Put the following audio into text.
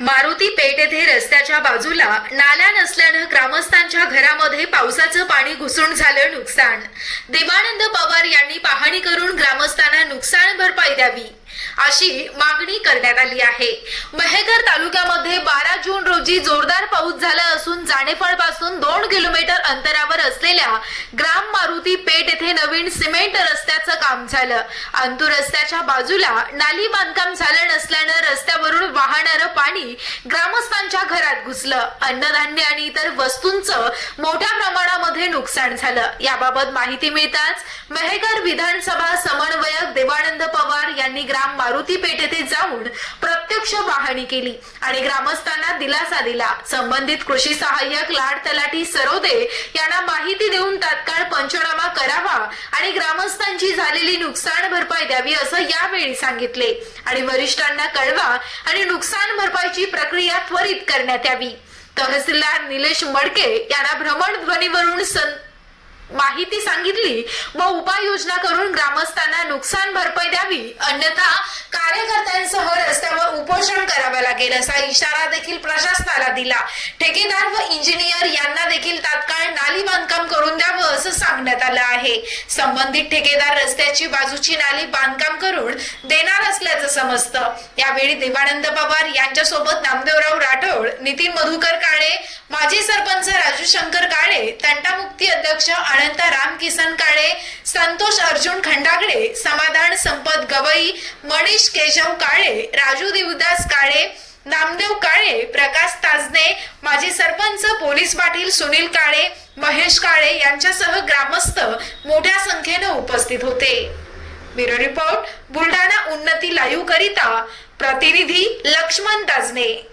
मारुती पेठ येथे रस्त्याच्या बाजूला नाल्या नसल्यानं ग्रामस्थांच्या घरामध्ये पावसाचं पाणी घुसून झालं नुकसान. देवानंद पवार यांनी पाहणी करून ग्रामस्थांना नुकसान भरपाई द्यावी अशी मागणी करण्यात आली आहे. महेकर तालुक्यामध्ये बारा जून रोजी जोरदार पाऊस झाला असून जाणेफळपासून दोन किलोमीटर अंतरावर असलेल्या ग्राम मारुती पेठ येथे नवीन सिमेंट रस्त्याचं काम झालं. अंतू रस्त्याच्या बाजूला नाली बांधकाम झालं नसल्यानं रस्त्यावर पाणी ग्रामस्थांच्या घरात घुसलं. अन्नधान्य आणि इतर वस्तूंचं मोठ्या प्रमाणामध्ये नुकसान झालं. याबाबत माहिती मिळताच मेहकर विधानसभा समन्वयक देवानंद पवार यांनी ग्राम मारुती पेठ येथे जाऊन प्रत्यक्ष पाहणी केली आणि ग्रामस्थांना दिलासा दिला. संबंधित कृषी सहाय्यक लाड तलाठी सरोदे यांना माहिती देऊन तात्काळ पंचनामा करावा आणि ग्रामस्थांची झालेली नुकसान भरपाई द्यावी असं यावेळी सांगितले. आणि वरिष्ठांना कळवा आणि नुकसान भरपाईची प्रक्रिया त्वरित करण्यात यावी. तहसीलदार निलेश मडके यांना भ्रमणध्वनीवरून सं माहिती सांगितली व उपाययोजना करून ग्रामस्थांना नुकसान भरपाई द्यावी. अन्यथा कार्यकर्ते उपोषण करावं लागेल असा इशारा देखील प्रशासनाला दिला. ठेकेदार व इंजिनियर यांना देखील तात्काळ नाली बांधकाम करून द्यावं असं सांगण्यात आलं आहे. संबंधित ठेकेदार रस्त्याची बाजूची नाली बांधकाम करून देणार असल्याचं समजतं. यावेळी देवानंद पवार यांच्यासोबत नामदेवराव राठोड नितीन मधुकर काळे माजी सरपंच राजू शंकर काळे तंटामुक्ती अध्यक्ष अनंत राम किसन काळे संतोष अर्जुन खंडागडे समाधान संपत गवई मनीष केशव काळे राजू देवदास काळे नामदेव काळे प्रकाश ताजने माजी सरपंच पोलीस पाटील सुनील काळे महेश काळे यांच्यासह ग्रामस्थ मोठ्या संख्येनं उपस्थित होते. ब्युरो रिपोर्ट बुलढाणा उन्नती लाईव्ह करिता प्रतिनिधी लक्ष्मण ताजने.